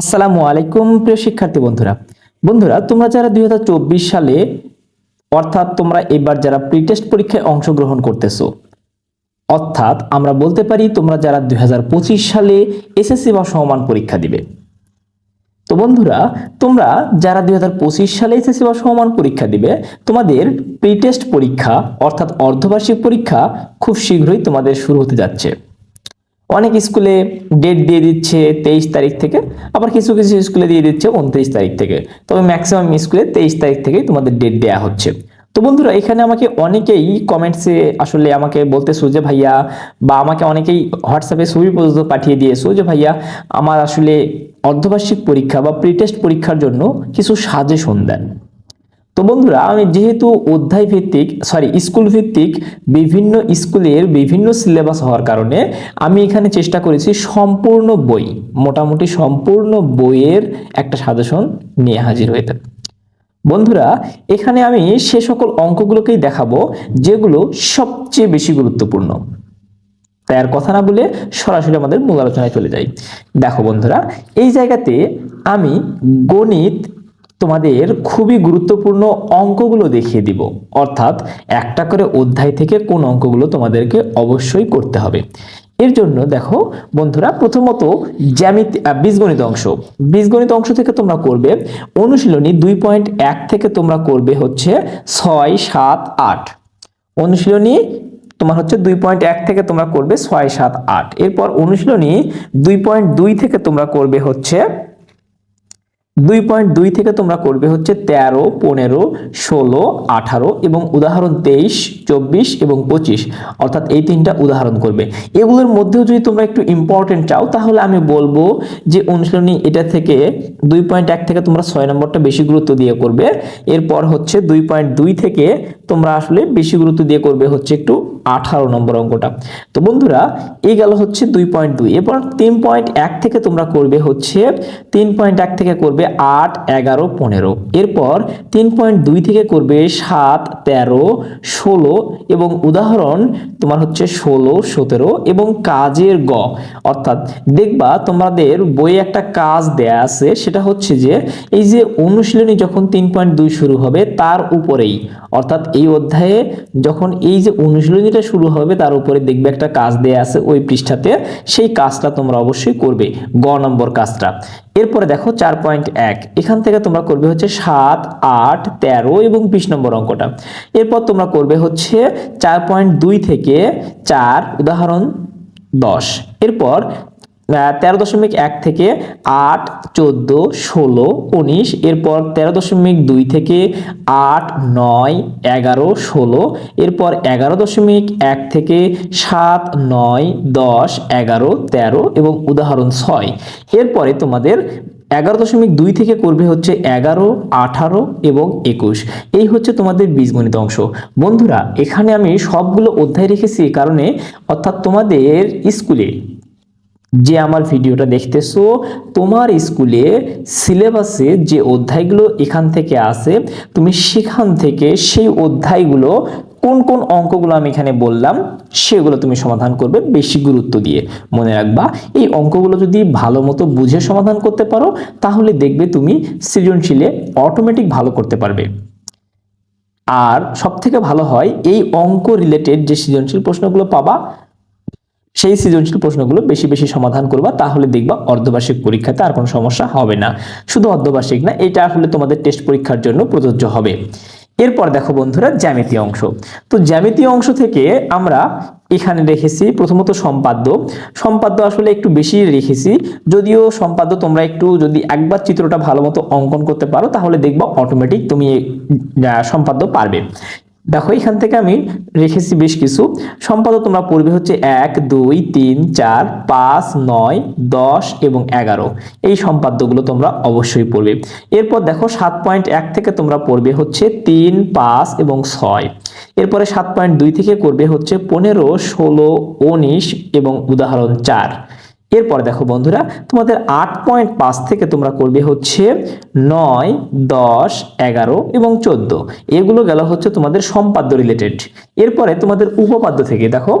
আসসালামু আলাইকুম প্রিয় শিক্ষার্থী বন্ধুরা। বন্ধুরা, তোমরা যারা দু হাজার চব্বিশ সালে, অর্থাৎ তোমরা এবার যারা প্রিটেস্ট পরীক্ষায় অংশগ্রহণ করতেছো, অর্থাৎ আমরা বলতে পারি তোমরা যারা দুই হাজার পঁচিশ সালে এসএসসি বা সমমান পরীক্ষা দিবে। তো বন্ধুরা, তোমরা যারা দুই হাজার পঁচিশ সালে এসএসসি বা সমমান পরীক্ষা দিবে, তোমাদের প্রিটেস্ট পরীক্ষা, অর্থাৎ অর্ধবার্ষিক পরীক্ষা খুব শীঘ্রই তোমাদের শুরু হতে যাচ্ছে। অনেক স্কুলে ডেট দিয়ে দিচ্ছে তেইশ তারিখ থেকে, আবার কিছু কিছু স্কুলে দিয়ে দিচ্ছে উনত্রিশ তারিখ থেকে। তবে ম্যাক্সিমাম স্কুলে তেইশ তারিখ থেকেই তোমাদের ডেট দেওয়া হচ্ছে। তো বন্ধুরা, এখানে আমাকে অনেকেই কমেন্টসে আসলে আমাকে বলতেছো যে, ভাইয়া, বা আমাকে অনেকেই হোয়াটসঅ্যাপে ছবি পর্যন্ত পাঠিয়ে দিয়েছ যে, ভাইয়া, আমার আসলে অর্ধবার্ষিক পরীক্ষা বা প্রিটেস্ট পরীক্ষার জন্য কিছু সাজেশন দেন। তো বন্ধুরা, আমি যেহেতু অধ্যায় ভিত্তিক সরি স্কুল ভিত্তিক বিভিন্ন স্কুলের বিভিন্ন সিলেবাস হওয়ার কারণে আমি এখানে চেষ্টা করেছি সম্পূর্ণ বই, মোটামুটি সম্পূর্ণ বইয়ের একটা সাজেশন নিয়ে হাজির হয়ে বন্ধুরা, এখানে আমি সে সকল অঙ্কগুলোকেই দেখাবো, যেগুলো সবচেয়ে বেশি গুরুত্বপূর্ণ। তাই আর কথা না বলে সরাসরি আমাদের মূল আলোচনায় চলে যাই। দেখো বন্ধুরা, এই জায়গাতে আমি গণিত তোমাদের খুবই গুরুত্বপূর্ণ অঙ্কগুলো দেখিয়ে দিব। অর্থাৎ একটা করে অধ্যায় থেকে কোন অঙ্কগুলো তোমাদেরকে অবশ্যই করতে হবে। এর জন্য দেখো, বন্ধুরা, প্রথমত জ্যামিতি বীজগণিত অংশ। বীজগণিত অংশ থেকে তোমরা করবে, অনুশীলনী দুই পয়েন্ট এক থেকে তোমরা করবে হচ্ছে ছয়, সাত, আট। অনুশীলনী তোমার হচ্ছে দুই পয়েন্ট এক থেকে তোমরা করবে ছয়, সাত, আট। এরপর অনুশীলনী দুই পয়েন্ট দুই থেকে তোমরা করবে হচ্ছে দুই পয়েন্ট দুই থেকে তোমরা করবে হচ্ছে তেরো, পনেরো, ষোলো, আঠারো এবং উদাহরণ তেইশ, চব্বিশ এবং পঁচিশ। অর্থাৎ এই তিনটা উদাহরণ করবে। এগুলোর মধ্যেও যদি তোমরা একটু ইম্পর্টেন্ট চাও, তাহলে আমি বলব যে অনুশীলনী এটা থেকে দুই পয়েন্ট এক থেকে তোমরা ছয় নম্বরটা বেশি গুরুত্ব দিয়ে করবে। এরপর হচ্ছে দুই পয়েন্ট দুই থেকে তোমরা আসলে বেশি গুরুত্ব দিয়ে করবে হচ্ছে একটু আঠারো নম্বর অঙ্কটা। তো বন্ধুরা, এই গেল হচ্ছে দুই পয়েন্ট দুই। এরপর তিন পয়েন্ট এক থেকে তোমরা করবে হচ্ছে, তিন পয়েন্ট এক থেকে করবে আট, এগারো, পনেরো। এরপর তিন পয়েন্ট দুই থেকে করবে সাত, তেরো, ষোলো এবং উদাহরণ তোমার হচ্ছে ষোলো, সতেরো এবং কাজের গ। অর্থাৎ দেখবা তোমাদের বইয়ে একটা কাজ দেয়া আছে, সেটা হচ্ছে যে এই যে অনুশীলনী যখন তিন পয়েন্ট দুই শুরু হবে তার উপরেই। অর্থাৎ এই অধ্যায়ে যখন এই যে অনুশীলনীটা শুরু হবে তার উপরে দেখবে একটা কাজ দেয়া আছে ওই পৃষ্ঠাতে, সেই কাজটা তোমরা অবশ্যই করবে। গ নম্বর কাজটা। এরপরে দেখো চার পয়েন্ট এক। এখান থেকে তোমরা করবে হচ্ছে সাত, আট, তেরো এবং বিশ নম্বর অঙ্কটা। এরপর তোমরা করবে হচ্ছে চার পয়েন্ট দুই থেকে চার, উদাহরণ দশ। এরপর তেরো দশমিক এক থেকে আট, চোদ্দ, ষোলো, উনিশ, এরপর তেরো দশমিক দুই থেকে আট, নয়, এগারো, ষোলো, এরপর এগারো দশমিক এক থেকে সাত, নয়, দশ, এগারো, তেরো এবং উদাহরণ ছয়। এরপরে তোমাদের এগারো দশমিক দুই থেকে করবে হচ্ছে এগারো, আঠারো এবং একুশ। এই হচ্ছে তোমাদের বীজগণিত অংশ। বন্ধুরা, এখানে আমি সবগুলো অধ্যায় রেখেছি কারণে, অর্থাৎ তোমাদের স্কুলে যে আমার ভিডিওটা দেখতেছো, তোমার স্কুলে সিলেবাসে যে অধ্যায়গুলো এখান থেকে আসে তুমি সেখান থেকে সেই অধ্যায়গুলো কোন কোন অঙ্কগুলো আমি এখানে বললাম, সেগুলো তুমি সমাধান করবে বেশি গুরুত্ব দিয়ে। মনে রাখবা, এই অঙ্কগুলো যদি ভালো মতো বুঝে সমাধান করতে পারো, তাহলে দেখবে তুমি সৃজনশীলে অটোমেটিক ভালো করতে পারবে। আর সব থেকে ভালো হয়, এই অঙ্ক রিলেটেড যে সৃজনশীল প্রশ্নগুলো পাবা, সেই সৃজনশীল প্রশ্নগুলো বেশি বেশি সমাধান করবা, তাহলে দেখবা অর্ধবার্ষিক পরীক্ষাতে আর কোনো সমস্যা হবে না। শুধু অর্ধবার্ষিক না, এটা আসলে তোমাদের টেস্ট পরীক্ষার জন্য প্রযোজ্য হবে। এরপর দেখো বন্ধুরা জ্যামিতি অংশ। তো জ্যামিতি অংশ থেকে আমরা এখানে রেখেছি প্রথমত সম্পাদ্য। সম্পাদ্য আসলে একটু বেশি রেখেছি। যদিও সম্পাদ্য তোমরা একটু যদি একবার চিত্রটা ভালো মতো অঙ্কন করতে পারো, তাহলে দেখবা অটোমেটিক তুমি সম্পাদ্য পারবে। দেখো, এখান থেকে আমি রেখেছি বেশ কিছু। সম্পাদ্য তোমরা পড়বে হচ্ছে এক, দুই, তিন, চার, পাঁচ, নয়, দশ এবং এগারো। এই সম্পাদ্যগুলো তোমরা অবশ্যই পড়বে। এরপর দেখো, সাত পয়েন্ট এক থেকে তোমরা পড়বে হচ্ছে তিন, পাঁচ এবং ছয়। এরপরে সাত পয়েন্ট দুই থেকে করবে হচ্ছে পনেরো, ষোলো, উনিশ এবং উদাহরণ চার। এরপর দেখো বন্ধুরা, তোমাদের আট পয়েন্ট পাঁচ থেকে তোমরা করবে হচ্ছে নয়, দশ, এগারো এবং চোদ্দ। এগুলো গেল হচ্ছে তোমাদের সম্পাদ্য রিলেটেড এরপরে তোমাদের উপপাদ্য থেকে, দেখো,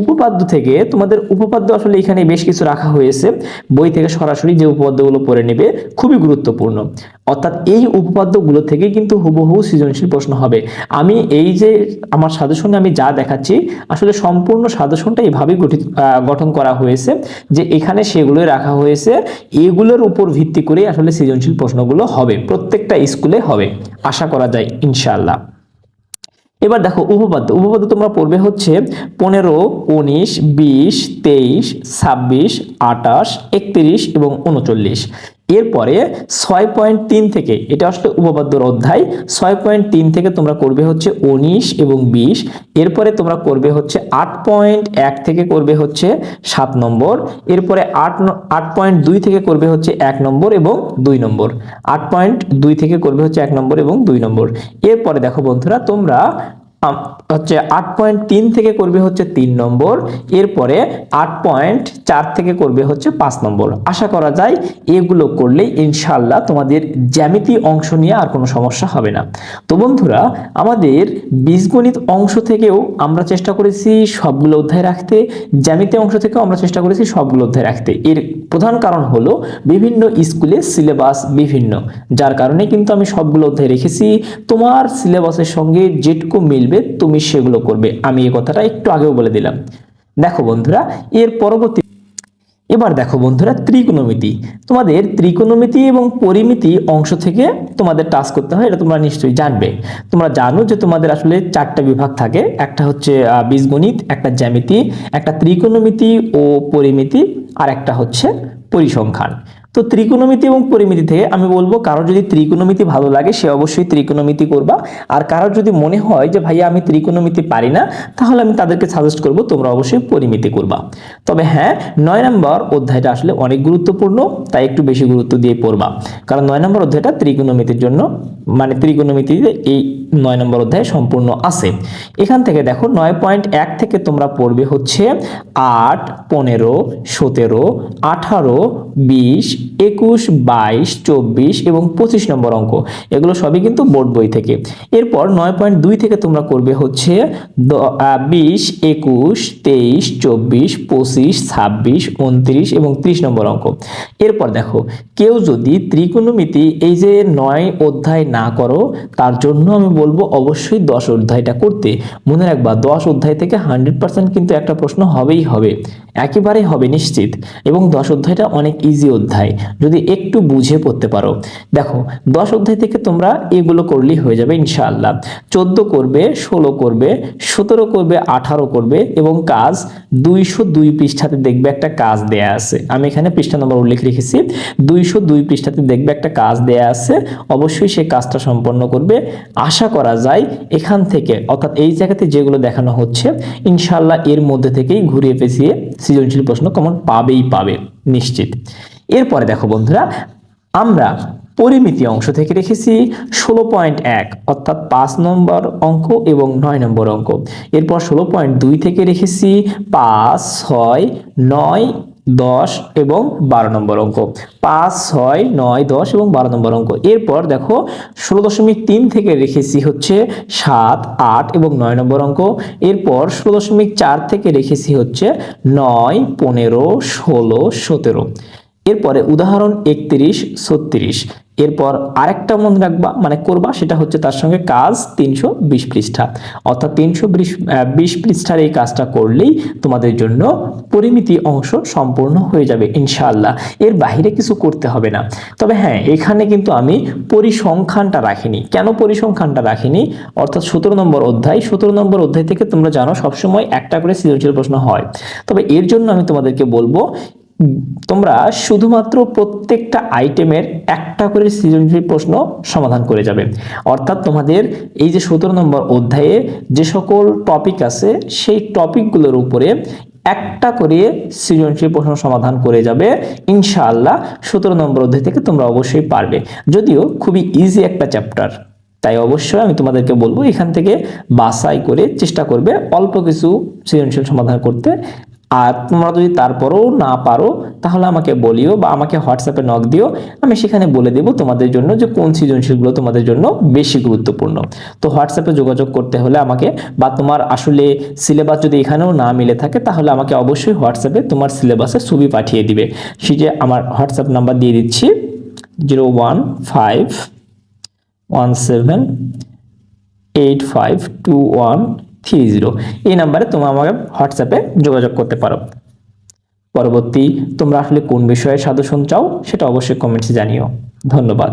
উপপাদ্য থেকে তোমাদের উপপাদ্য আসলে এখানে বেশ কিছু রাখা হয়েছে। বই থেকে সরাসরি যে উপপাদ্যগুলো পড়ে নেবে, খুবই গুরুত্বপূর্ণ। অর্থাৎ এই উপপাদ্যগুলো থেকে কিন্তু হুবহু সৃজনশীল প্রশ্ন হবে। আমি এই যে আমার সাজেশনে আমি যা দেখাচ্ছি, আসলে সম্পূর্ণ সাজেশনটা এইভাবেই গঠিত গঠন করা হয়েছে যে এখানে সেগুলোই রাখা হয়েছে। এগুলোর উপর ভিত্তি করে আসলে সৃজনশীল প্রশ্নগুলো হবে, প্রত্যেকটা স্কুলে হবে। আশা করা যায়, ইনশাআল্লাহ। এবার দেখো উপপাদ্য উপপাদ্য তোমরা পড়বে হচ্ছে পনেরো, উনিশ, বিশ, তেইশ, ছাব্বিশ আটাশ একত্রিশ এবং উনচল্লিশ। এরপরে ছয় পয়েন্ট তিন থেকে, এটা আসলে উপপাদ্যর অধ্যায়, ছয় পয়েন্ট তিন থেকে তোমরা করবে হচ্ছে উনিশ এবং বিশ, এরপরে তোমরা করবে হচ্ছে আট পয়েন্ট এক থেকে করবে হচ্ছে সাত নম্বর, এরপরে আট আট পয়েন্ট দুই থেকে করবে হচ্ছে এক নম্বর এবং দুই নম্বর, আট পয়েন্ট দুই থেকে করবে হচ্ছে এক নম্বর এবং দুই নম্বর, এরপরে দেখো বন্ধুরা তোমরা হচ্ছে আট পয়েন্ট তিন থেকে করবে হচ্ছে তিন নম্বর, এরপরে আট পয়েন্ট চার থেকে করবে হচ্ছে পাঁচ নম্বর। আশা করা যায় এগুলো করলেই ইনশাল্লাহ তোমাদের জ্যামিতি অংশ নিয়ে আর কোনো সমস্যা হবে না। তো বন্ধুরা, আমাদের বীজগণিত অংশ থেকেও আমরা চেষ্টা করেছি সবগুলো অধ্যায় রাখতে, জ্যামিতি অংশ থেকেও আমরা চেষ্টা করেছি সবগুলো অধ্যায় রাখতে। এর প্রধান কারণ হলো বিভিন্ন স্কুলে সিলেবাস বিভিন্ন, যার কারণে কিন্তু আমি সবগুলো অধ্যায় রেখেছি। তোমার সিলেবাসের সঙ্গে যেটুকু মিলবে তুমি সেগুলো করবে। আমি এই কথাটা একটু আগেও বলে দিলাম। দেখো বন্ধুরা, এর পরবর্তী এবার দেখো বন্ধুরা, ত্রিকোণমিতি। তোমাদের ত্রিকোণমিতি এবং পরিমিতি অংশ থেকে তোমাদের টাস্ক করতে হয়, এটা তোমরা নিশ্চয়ই জানবে। তোমরা জানো যে তোমাদের আসলে চারটা বিভাগ থাকে। একটা হচ্ছে বীজগণিত, একটা জ্যামিতি, একটা ত্রিকোণমিতি ও পরিমিতি, আর একটা হচ্ছে পরিসংখ্যান। তো ত্রিকোণমিতি এবং পরিমিতি থেকে আমি বলব কারও যদি ত্রিকোণমিতি ভালো লাগে, সে অবশ্যই ত্রিকোণমিতি করবা। আর কারোর যদি মনে হয় যে, ভাইয়া, আমি ত্রিকোণমিতি পারি না, তাহলে আমি তাদেরকে সাজেস্ট করব তোমরা অবশ্যই পরিমিতি করবা। তবে হ্যাঁ নয় নম্বর অধ্যায়টা আসলে অনেক গুরুত্বপূর্ণ, তাই একটু বেশি গুরুত্ব দিয়ে পড়বা। কারণ নয় নম্বর অধ্যায়টা ত্রিকোণমিতির জন্য মানে ত্রিকোণমিতিতে এই নয় নম্বর অধ্যায় সম্পূর্ণ আছে। এখান থেকে দেখো নয় পয়েন্ট এক থেকে তোমরা পড়বে হচ্ছে আট, পনেরো, সতেরো, আঠারো, বিশ, একুশ, বাইশ, চব্বিশ এবং পঁচিশ নম্বর অঙ্ক। এগুলো সবই কিন্তু বোর্ড বই থেকে। এরপর নয় পয়েন্ট দুই থেকে তোমরা করবে হচ্ছে বিশ, একুশ, তেইশ, চব্বিশ, পঁচিশ, ছাব্বিশ, উনত্রিশ এবং ত্রিশ নম্বর অঙ্ক। এরপর দেখো, কেউ যদি ত্রিকোণমিতি এই যে নয় অধ্যায় না করো, তার জন্য আমি বলব অবশ্যই দশ অধ্যায়টা করতে। মনে রাখবা, দশ অধ্যায় থেকে হান্ড্রেড পার্সেন্ট কিন্তু একটা প্রশ্ন হবেই হবে। একেবারে হবে নিশ্চিত। এবং দশ অধ্যায়টা অনেক ইজি অধ্যায়, যদি একটু বুঝে পড়তে পারো। দেখো, দশ অধ্যায় থেকে তোমরা এগুলো করলেই হয়ে যাবে ইনশাআল্লাহ। চোদ্দ করবে, ষোলো করবে, সতেরো করবে, আঠারো করবে এবং কাজ দুইশো দুই পৃষ্ঠাতে দেখবে একটা কাজ দেয়া আছে। আমি এখানে পৃষ্ঠা নম্বর উল্লেখ রেখেছি। দুইশো দুই পৃষ্ঠাতে দেখবে একটা কাজ দেয়া আছে। অবশ্যই সে কাজটা সম্পন্ন করবে। আশা করা যায় এখান থেকে, অর্থাৎ এই জায়গাতে যেগুলো দেখানো হচ্ছে ইনশাল্লাহ এর মধ্যে থেকেই ঘুরিয়ে পেঁচিয়ে সৃজনশীল প্রশ্ন কমন পাবেই পাবে, নিশ্চিত। এরপরে দেখো বন্ধুরা, আমরা পরিমিতি অংশ থেকে রেখেছি ষোলো পয়েন্ট এক, অর্থাৎ পাঁচ নম্বর অঙ্ক এবং নয় নম্বর অঙ্ক। এরপর ষোলো পয়েন্ট দুই থেকে রেখেছি পাঁচ, ছয়, নয় দশ এবং বারো নম্বর অঙ্ক। পাঁচ, ছয়, নয়, দশ এবং বারো নম্বর অঙ্ক। এরপর দেখো, ষোলো দশমিক তিন থেকে রেখেছি হচ্ছে সাত, আট এবং নয় নম্বর অঙ্ক। এরপর ষোলো দশমিক চার থেকে রেখেছি হচ্ছে নয়, পনেরো, ষোলো, সতেরো। এরপরে উদাহরণ একত্রিশ, ছত্রিশ। এরপর আরেকটা মনে রাখবা মানে করবা, সেটা হচ্ছে তার সঙ্গে কাজ তিনশো বিশ পৃষ্ঠা। অর্থাৎ তিনশো বিশ পৃষ্ঠার এই কাজটা করলেই তোমাদের জন্য পরিমিতি অংশ সম্পূর্ণ হয়ে যাবে, ইনশাআল্লাহ। এর বাইরে কিছু করতে হবে না। তবে হ্যাঁ এখানে কিন্তু আমি পরিসংখ্যানটা রাখিনি। কেন পরিসংখ্যানটা রাখিনি? অর্থাৎ সতেরো নম্বর অধ্যায়। সতেরো নম্বর অধ্যায় থেকে তোমরা জানো, সবসময় একটা করে সৃজনশীল প্রশ্ন হয়। তবে এর জন্য আমি তোমাদেরকে বলব তোমরা শুধুমাত্র প্রত্যেকটা আইটেমের একটা করে সৃজনশীল প্রশ্ন সমাধান করে যাবে। অর্থাৎ তোমাদের এই যে সতেরো নম্বর অধ্যায়ে যে সকল টপিক আছে, সেই টপিকগুলোর উপরে একটা করে সৃজনশীল প্রশ্ন সমাধান করে যাবে। ইনশাআল্লাহ সতেরো নম্বর অধ্যায় থেকে তোমরা অবশ্যই পারবে। যদিও খুবই ইজি একটা চ্যাপ্টার তাই অবশ্যই আমি তোমাদেরকে বলব এখান থেকে বাছাই করে চেষ্টা করবে অল্প কিছু সৃজনশীল সমাধান করতে। আর তোমরা যদি তারপরেও না পারো, তাহলে আমাকে বলিও বা আমাকে হোয়াটসঅ্যাপে নক দিও। আমি সেখানে বলে দেব তোমাদের জন্য যে কোন সৃজনশীলগুলো তোমাদের জন্য বেশি গুরুত্বপূর্ণ। তো হোয়াটসঅ্যাপে যোগাযোগ করতে হলে আমাকে বা তোমার আসলে সিলেবাস যদি এখানেও না মিলে থাকে, তাহলে আমাকে অবশ্যই হোয়াটসঅ্যাপে তোমার সিলেবাসের ছবি পাঠিয়ে দিবে। সেটা আমার হোয়াটসঅ্যাপ নাম্বার দিয়ে দিচ্ছি zero one five one seven eight five two one three zero. এই নাম্বারে তোমরা আমাকে হোয়াটসঅ্যাপে যোগাযোগ করতে পারো। পরবর্তী তোমরা আসলে কোন বিষয়ে সাজেশন চাও সেটা অবশ্যই কমেন্টসে জানিও। ধন্যবাদ।